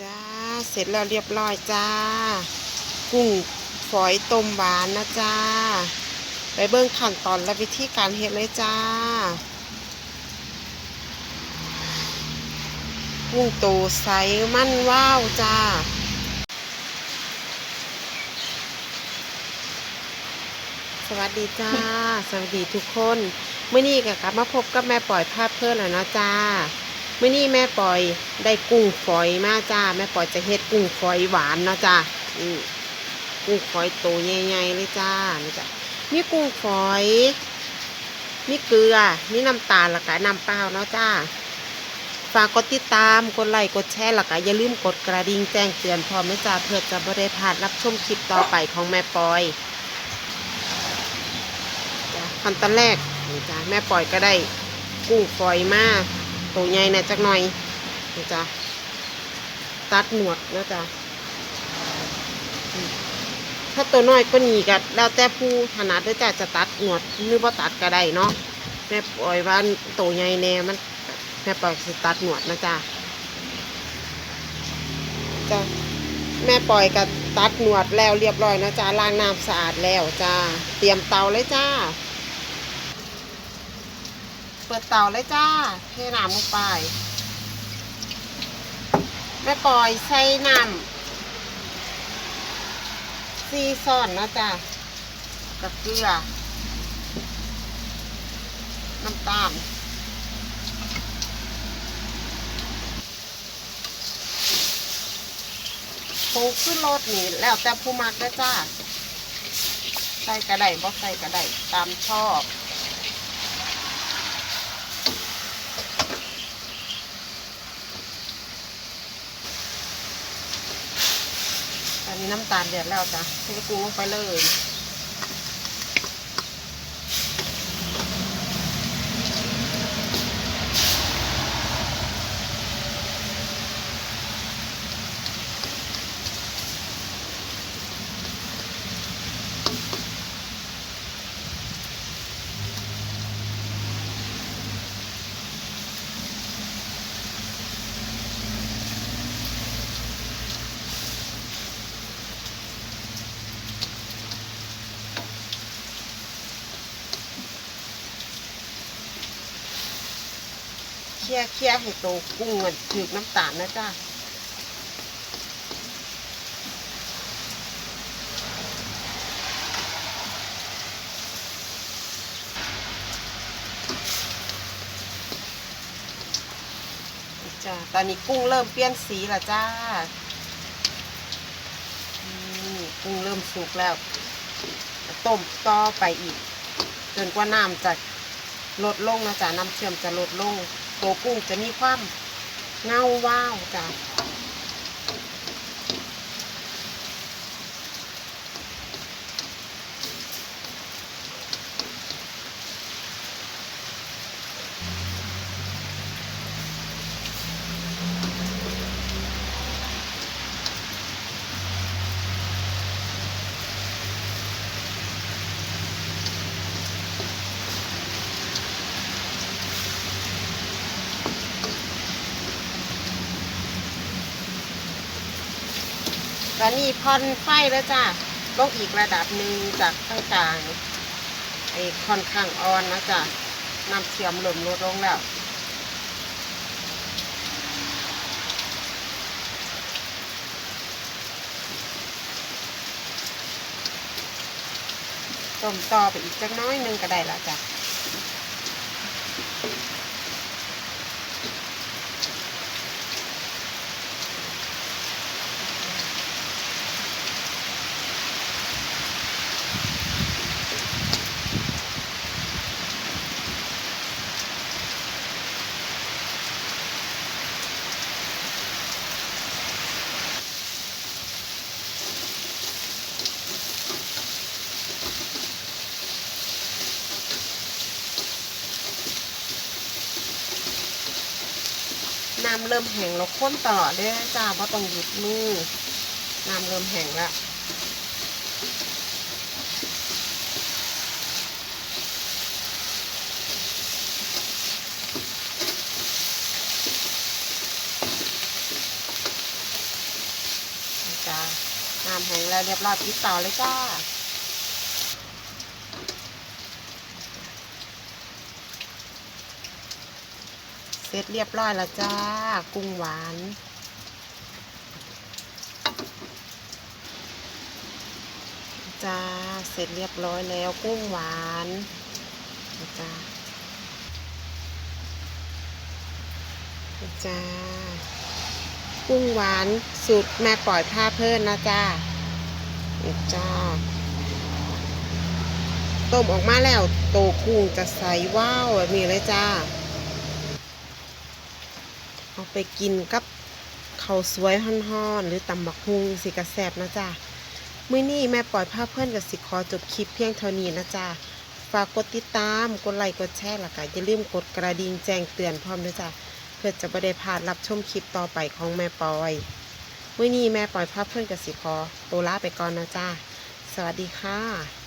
จ้า เสร็จแล้วเรียบร้อยจ้า กุ้งฝอยต้มหวานนะจ้า ไปเบิ่งขั้นตอนและวิธีการเฮ็ดเลยจ้า กุ้งโตใสมันว้าวจ้าสวัสดีจ้า สวัสดีทุกคน เมื่อนี้ก็กลับมาพบกับแม่ปล่อยภาพเพื่อนแล้วนะจ้า มื่อนี้แม่ปล่อยได้กุ้งฝอยมาจ้า แม่ปล่อยจะเฮ็ดกุ้งฝอยหวานนะจ้ากุ้งฝอยโตใหญ่ๆเลยจ้านี่จ้ะมีกุ้งฝอย มีเกลือ มีน้ำตาลล้วก็น้ำเปล่าเนาะจ้า ฝากกดติดตาม กดไลค์ กดแชร์ล้วก็อย่าลืมกดกระดิ่งแจ้งเตือนพร้อมนะจ้าเพื่อจะบริพลาดรับชมคลิปต่อไปของแม่ปอยขั้นตอนแรกนี่จ้ะแม่ปล่อยก็ได้กุ้งฝอยมา ตัวใหญ่นะจักหน่อยนี่จ้ะตัดหนวดนะจ๊ะถ้าตัวน้อยก็หนีกันแล้วแต่ผู้ถนัดด้วยจ้ะจะตัดหนวดหรือว่าตัดก็ได้เนาะแม่ปล่อยว่าตัวใหญ่แน่มันแม่ปล่อยจะตัดหนวดนะจ๊ะจ้ะแม่ปล่อยกับตัดหนวดแล้วเรียบร้อยนะจ๊ะล้างน้ำสะอาดแล้วจ้าเตรียมเตาเลยจ้า เปิดเตาเลยจ้าเทน้ำลงไปแม่ปล่อยใส่น้ำซีซ่อนนะจ้ะกับเกลือ น้ำตาลผงขึ้นรสนี่แล้วแต่ผู้มักนะจ้าใส่กระไดบ่ใส่กระไดตามชอบ อนนี้น้ำตาลเดือดแล้วจ้ะเทกุ้งลงไปเลย เคี่ยเคี่ยให้โตกุ้งมันถึกน้ำตาลนะจ้าจ้าตอนนี้กุ้งเริ่มเปลี่ยนสีล้วจ้ากุ้งเริ่มสุกแล้ว ต้มต่อไปอีก จนกว่าน้ำจะลดลงนะจ๊ะน้ำเชื่อมจะลดลง ตัวกุ้งจะมีความเงาว้าวจ้ะ อนนี้พอนไฟแล้วจ้ะลงอีกระดับหนึ่งจากข้างกลางไอ้ค่อนข้างอ่อนนะจ๊ะน้ำเชื่อมหล่มลดลงแล้วต้มต่อไปอีกจักน้อยหนึงก็ได้ล้วจ้ะำเริ่มแห้งเราข้นตลอดเลยนะจ้าเพราะต้องหยุดมือน้ำเริ่มแห้งแล้วจ้าน้ำแห้งแล้วเรียบร้อยปิดเต่าเลยจ้า ร็จเรียบร้อยแล้วจ้า กุ้งหวาน จ้า เสร็จเรียบร้อยแล้วกุ้งหวานจ้าจ้า กุ้งหวานสูตรแม่ปล่อยผ้าเพิ่นนะจ้าจ้า ต้มออกมาแล้วโตกุ้งจะใสว้าวแบบนี้เลยจ้า เอาไปกินกับข้าวสวยฮ้อนๆ หรือตำบักฮุงสิกระแสบนะจ๊ะมื้อนี้แม่ปล่อยภาพเพื่อนกับสิขอจบคลิปเพียงเท่านี้นะจ๊ะฝากกดติดตาม กดไลค์ กดแชร์แล้วก็อย่าลืมกดกระดิ่งแจ้งเตือนพร้อมนะจ๊ะเพื่อจะไม่ได้พลาดรับชมคลิปต่อไปของแม่ปอยมื้อนี้แม่ปล่อยภาพเพื่อนกับสิขอตัวลาไปก่อนนะจ๊ะสวัสดีค่ะ